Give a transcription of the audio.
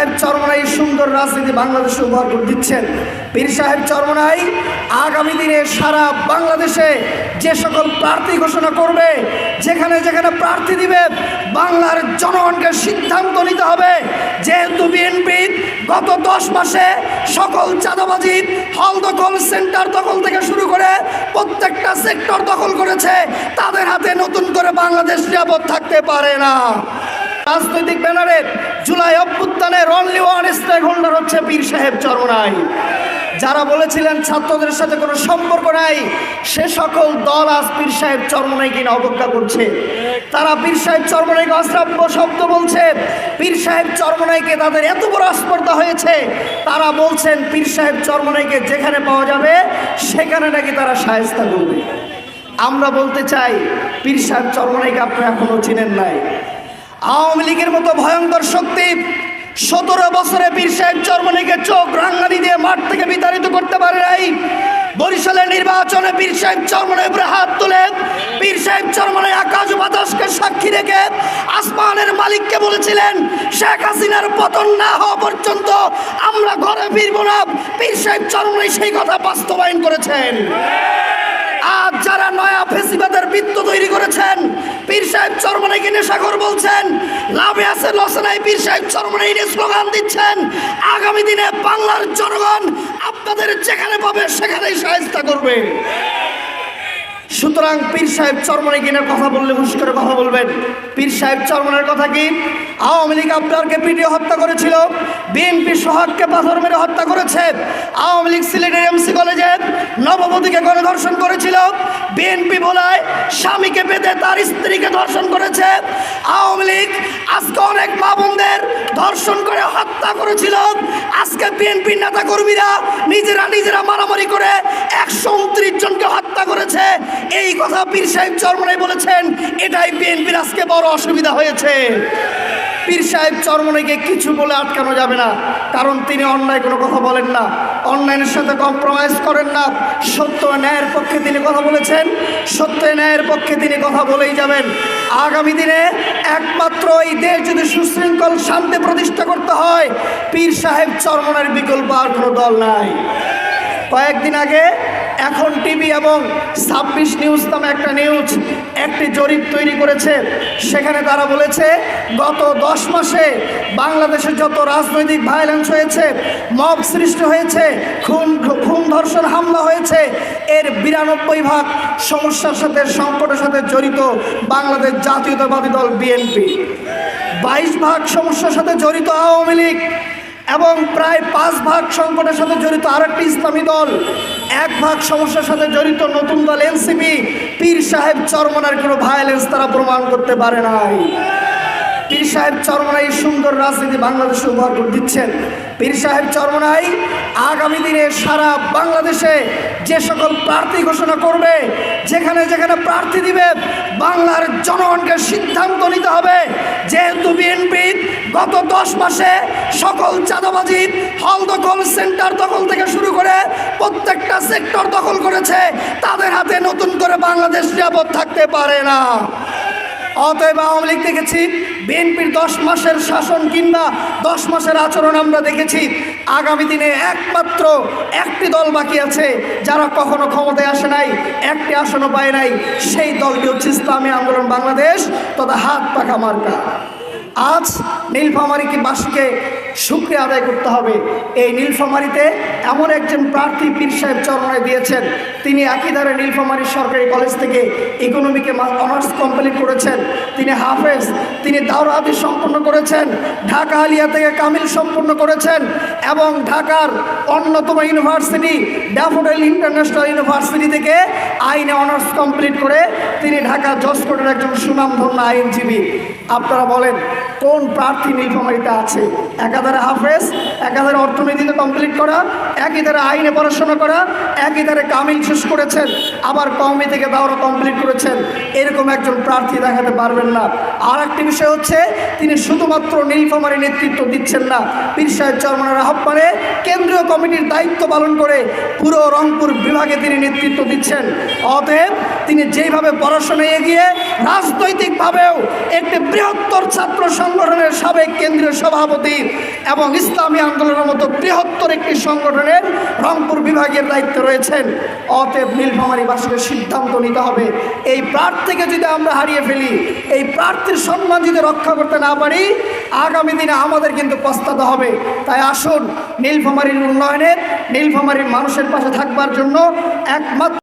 সাহেব চরমনাই সুন্দর রাজনীতি বাংলাদেশে করে দিচ্ছেন। পীর সাহেব চরমনাই, আগামী দিনে সারা বাংলাদেশে যে সকল প্রার্থী ঘোষণা করবে, যেখানে যেখানে প্রার্থী দিবে, বাংলার জনগণকে সিদ্ধান্ত নিতে হবে। যেহেতু বিএনপি গত দশ মাসে সকল চাঁদাবাজি, হল দখল সেন্টার দখল থেকে শুরু করে প্রত্যেকটা সেক্টর দখল করেছে, তাদের হাতে নতুন করে বাংলাদেশ নিরাপদ থাকতে পারে না। রাজনৈতিক ব্যানারে জুলাই অভ্যুত্থানের অনলি ওয়ান স্টেক হোল্ডার হচ্ছে পীর সাহেব চরমনাই। যারা বলেছিলেন ছাত্রদের সাথে কোনো সম্পর্ক নাই, সে সকল দল আজ পীর সাহেব চরমনাই কিনা অবজ্ঞা করছে। তারা পীর সাহেব চরমনাইকে অশ্রাব্য শব্দ বলছে। পীর সাহেব চরমনাইকে তাদের এত বড় আস্পর্ধা হয়েছে, তারা বলছেন পীর সাহেব চরমনাইকে যেখানে পাওয়া যাবে, সেখানে নাকি তারা সাহেস্তা করবে। আমরা বলতে চাই, পীর সাহেব চরমনাইকে আপনি এখনও চিনেন নাই। আওয়ামী লীগের মতো ভয়ঙ্কর শক্তি সতেরো বছরে পীর সাহেব চরমনিকে চোখ রাঙ্গানি দিয়ে মাঠ থেকে বিতাড়িত করতে পারে নাই। বরিশালের নির্বাচনে পীর সাহেব চরমনের উপরে হাত তুলে, পীর সাহেব চরমনে আকাশ বাতাসকে সাক্ষী রেখে আসমানের মালিককে বলেছিলেন, শেখ হাসিনার পতন না হওয়া পর্যন্ত আমরা ঘরে ফিরবো না। পীর সাহেব চরমনে সেই কথা বাস্তবায়ন করেছেন। নয়া ফেসিবাদের বৃত্ত তৈরি করেছেন। পীর সাহেব চরমণে কিনে সাগর বলছেন। লাভে আছে, লসে নাই, পীর সাহেব চরমনাই স্লোগান দিচ্ছেন। আগামী দিনে বাংলার জনগণ আপনাদের যেখানে পাবে, সেখানেই সাহায্য করবে। সুতরাং পীর সাহেব চরমনাই কিনের কথা বললে হুশ করে কথা বলবেন। পীর সাহেব চরমনের কথা কি? আওয়ামী লীগ আপনারকে পিটিয়ে হত্যা করেছিল, বিএনপি সোহাগকে পাথর মেরে হত্যা করেছে, আওয়ামী লীগ সিলেটের এমসি কলেজে নববধূকে গণধর্ষণ করেছিল, বিএনপি বলায় স্বামীকে পেতে তার স্ত্রীকে ধর্ষণ করেছে, আওয়ামী লীগ আজকে অনেক মা বোনদের ধর্ষণ করে হত্যা করেছিল। আজকে বিএনপি নেতা কর্মীরা নিজেরা নিজেরা মারামারি করে একশো উনত্রিশ জনকে হত্যা করেছে এই কথা পীর সাহেব চরমনাই বলেছেন, এটাই বিএনপির আজকে বড় অসুবিধা হয়েছে। পীর সাহেব চরমনাইকে কিছু বলে আটকানো যাবে না, কারণ তিনি অন্যায় কোনো কথা বলেন না। অন্যায়ের সাথে কম্প্রোমাইজ করেন না। সত্য ন্যায়ের পক্ষে তিনি কথা বলেছেন, সত্য ন্যায়ের পক্ষে তিনি কথা বলেই যাবেন। আগামী দিনে একমাত্র এই দেশ যদি সুশৃঙ্খল, শান্তি প্রতিষ্ঠা করতে হয়, পীর সাহেব চরমনার বিকল্প আর কোনো দল নাই। কয়েকদিন আগে এখন টিভি এবং ছাব্বিশ নিউজ নামে একটা নিউজ, একটি জরিপ তৈরি করেছে। সেখানে তারা বলেছে, গত দশ মাসে বাংলাদেশে যত রাজনৈতিক ভায়োলেন্স হয়েছে মব সৃষ্টি হয়েছে, খুন খুন ধর্ষণ হামলা হয়েছে, এর বিরানব্বই ভাগ সমস্যার সাথে, সংকটের সাথে জড়িত বাংলাদেশ জাতীয়তাবাদী দল বিএনপি। বাইশ ভাগ সমস্যার সাথে জড়িত আওয়ামী লীগ এবং প্রায় পাঁচ ভাগ সংকটের সাথে জড়িত আরেকটি ইসলামী দল। এক ভাগ সমস্যার সাথে জড়িত নতুন দল এনসিপি, পীর সাহেব চরমনার কোনো ভায়োলেন্স তারা প্রমাণ করতে পারে নাই। পীর সাহেব চরমনাই সুন্দর রাজনীতি বাংলাদেশে উপহার করে দিচ্ছেন। পীর সাহেব চরমনাই, আগামী দিনে সারা বাংলাদেশে যে সকল প্রার্থী ঘোষণা করবে, যেখানে যেখানে প্রার্থী দিবে, বাংলার জনগণকে সিদ্ধান্ত নিতে হবে। যেহেতু বিএনপি গত দশ মাসে সকল চাঁদাবাজি, হল দখল সেন্টার দখল থেকে শুরু করে প্রত্যেকটা সেক্টর দখল করেছে, তাদের হাতে নতুন করে বাংলাদেশ নিরাপদ থাকতে পারে না। অতএব আওয়ামী লীগ দেখেছি, বিএনপির দশ মাসের শাসন কিংবা দশ মাসের আচরণ আমরা দেখেছি। আগামী দিনে একমাত্র একটি দল বাকি আছে, যারা কখনো ক্ষমতায় আসে নাই, একটি আসনও পায় নাই, সেই দলটি হচ্ছে ইসলামী আন্দোলন বাংলাদেশ তথা হাত পাখা মার্কা। আজ নীলফামারিকে বাসীকে শুক্রিয়া আদায় করতে হবে। এই নীলফামারীতে এমন একজন প্রার্থী পীর সাহেব চরণে দিয়েছেন। তিনি একই ধারে নীলফামারী সরকারি কলেজ থেকে ইকোনমিকে অনার্স কমপ্লিট করেছেন। তিনি হাফেজ, তিনি দাওরাহাদি সম্পন্ন করেছেন, ঢাকা আলিয়া থেকে কামিল সম্পন্ন করেছেন এবং ঢাকার অন্যতম ইউনিভার্সিটি, ড্যাফোডেল ইন্টারন্যাশনাল ইউনিভার্সিটি থেকে আইনে অনার্স কমপ্লিট করে তিনি ঢাকা জসকোটের একজন সুনামধন্য আইনজীবী। আপনারা বলেন কোন প্রার্থী নীলফামারিতে আছে? একাধারে হাফেজ একাধারে অর্থনীতিতে কমপ্লিট করা একই ধারে আইনে পড়াশোনা করা একই ধারে কামিল শেষ করেছেন, আবার কমই থেকে দাওরা কমপ্লিট করেছেন। এরকম একজন প্রার্থী দেখাতে পারবেন না। আর একটি বিষয় হচ্ছে, তিনি শুধুমাত্র নীলফামারি নেতৃত্ব দিচ্ছেন না। পীর সাহেব চরমানের আহ্বানে কেন্দ্রীয় কমিটির দায়িত্ব পালন করে পুরো রংপুর বিভাগে তিনি নেতৃত্ব দিচ্ছেন। অতএব তিনি যেইভাবে পড়াশোনায় এগিয়ে, রাজনৈতিকভাবেও একটি বৃহত্তর ছাত্র সংগঠনের সাবেক কেন্দ্রীয় সভাপতি এবং ইসলামী আন্দোলনের মতো বৃহত্তর একটি সংগঠনের রংপুর বিভাগের দায়িত্বে রয়েছেন। অতএব নীলফামারীবাসীকে সিদ্ধান্ত নিতে হবে। এই প্রার্থীকে যদি আমরা হারিয়ে ফেলি, এই প্রার্থীর সম্মান যদি রক্ষা করতে না পারি, আগামী দিনে আমাদের কিন্তু পস্তাতে হবে। তাই আসুন, নীলফামারীর উন্নয়নের নীলফামারীর মানুষের পাশে থাকবার জন্য একমাত্র